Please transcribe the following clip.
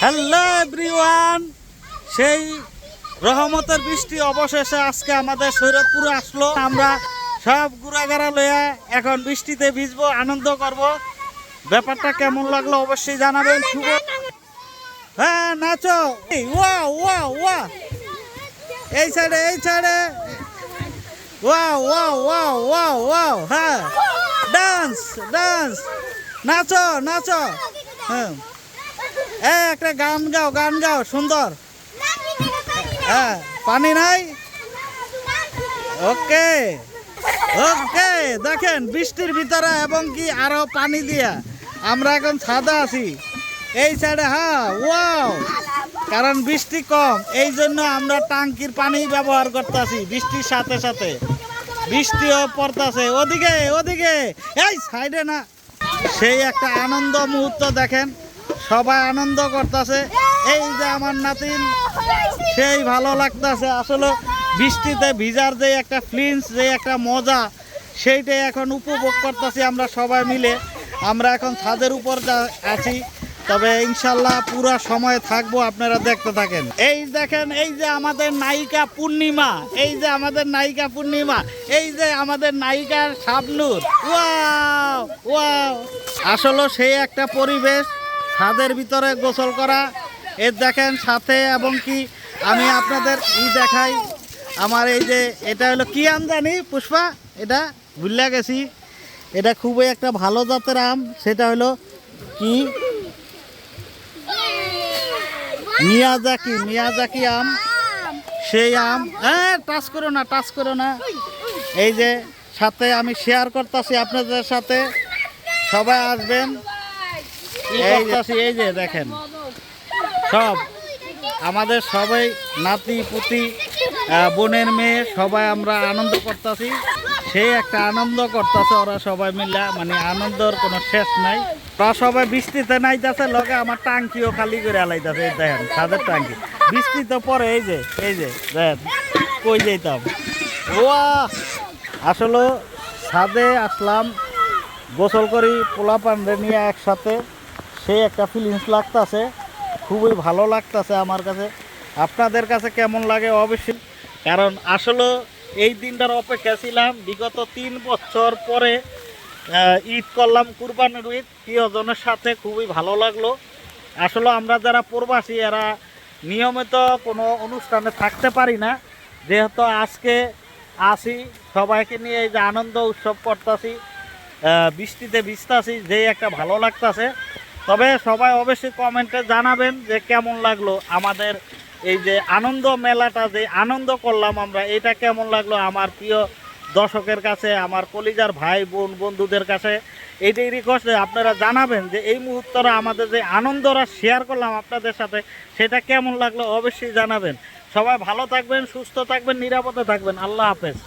Hello everyone সেই রহমতের বৃষ্টি অবশেষে আজকে আমাদের সৈরতপুরে আসলো। আমরা সব গুড়াগাড়া লইয়া এখন বৃষ্টিতে ভিজবো, আনন্দ করব। ব্যাপারটা কেমন লাগল অবশ্যই জানাবেন। শুভ হ্যাঁ নাচো। ওয়া ওয়া ওয়া এই সাইডে এই সাইডে। ওয়া ওয়া ওয়া ওয়া ওয়া হ্যাঁ। ডান্স ডান্স নাচো নাচো। হ্যাঁ। এ একটা গান গাও গান গাও, সুন্দর। হ্যাঁ পানি নাই? ওকে ওকে, দেখেন, বৃষ্টির ভিতরে এবং কি আরও পানি দিয়া আমরা এখন ছাদা আছি। এই সাইডে হ্যাঁ ওয়াও কারণ বৃষ্টি কম, এই জন্য আমরা টাঙ্কির পানি ব্যবহার করতেছি বৃষ্টির সাথে সাথে। বৃষ্টিও পড়তেছে। ওদিকে ওদিকে, এই সাইডে না। সেই একটা আনন্দ মুহূর্ত দেখেন। সবাই আনন্দ করতেছে। এই যে আমার নাতিন, সেই ভালো লাগতেছে। আসলে বৃষ্টিতে ভিজার যে একটা ফিলিংস যে একটা মজা সেইটাই এখন উপভোগ করতেছি আমরা সবাই মিলে। আমরা এখন ছাদের উপর আছি। তবে ইনশাল্লাহ পুরো সময় থাকব, আপনারা দেখতে থাকেন। এই দেখেন, এই যে আমাদের নায়িকা পূর্ণিমা, এই যে আমাদের নায়িকা পূর্ণিমা, এই যে আমাদের নায়িকার শাবনুর। Wow wow. আসলে সেই একটা পরিবেশ। ছাদের ভিতরে গোসল করা। এ দেখেন সাথে এবং কি আমি আপনাদের ই দেখাই। আমার এই যে এটা হলো কি আম জানি পুষ্পা, এটা ভুলে গেছি। এটা খুবই একটা ভালো জাতের আম। সেটা হলো কি? মিয়াজাকি মিয়াজাকি আম। সেই আম। হ্যাঁ টাচ করো না, টাচ করো না। এই যে সাথে আমি শেয়ার করতেছি আপনাদের সাথে। সবাই আসবেন। এই যে এই যে দেখেন। সব। আমাদের সবাই নাতি, পুতি বোনের মেয়ে, সবাই আমরা আনন্দ করতেছি। সেই একটা আনন্দ করতেছে ওরা সবাই মিলে মানে আনন্দর কোনো শেষ নাই। ওরা সবাই বৃষ্টিতে নাইতেছে, লগে আমার টাঙ্কিও খালি করে আলাইতেছে, এই দেখেন, ছাদের টাঙ্কি। বৃষ্টি তো পরে, এই যে এই যে, দেখেন, কই যেতাম ওয়া আসলে ছাদে আসলাম, গোসল করি পোলা পান্ডে নিয়ে একসাথে। সেই একটা ফিলিংস লাগতাছে। খুবই ভালো লাগতাছে আমার কাছে। আপনাদের কাছে কেমন লাগে অবশ্যই। কারণ আসলে এই দিনটার অপেক্ষা ছিলাম। বিগত তিন বছর পরে ঈদ করলাম কুরবানির ঈদ। প্রিয়জনের সাথে খুবই ভালো লাগল। আসলে আমরা যারা প্রবাসী, এরা নিয়মিত কোনো অনুষ্ঠানে থাকতে পারি না। যেহেতু আজকে আসি, সবাইকে নিয়ে এই যে আনন্দ উৎসব করতেছি বৃষ্টিতে ভিজতাছি যে একটা ভালো লাগতাছে। তবে সবাই অবশ্যই কমেন্টে জানাবেন যে কেমন লাগল আমাদের এই যে আনন্দ মেলাটা, যে আনন্দ করলাম আমরা, এটা কেমন লাগল আমার প্রিয় দর্শকের কাছে, আমার কলিজার ভাই বোন বন্ধুদের কাছে। এইটাই রিকোয়েস্ট আপনারা জানাবেন যে এই মুহূর্তটা আমাদের যে আনন্দরা শেয়ার করলাম আপনাদের সাথে, সেটা কেমন লাগল অবশ্যই জানাবেন। সবাই ভালো থাকবেন, সুস্থ থাকবেন, নিরাপদে থাকবেন। আল্লাহ হাফেজ।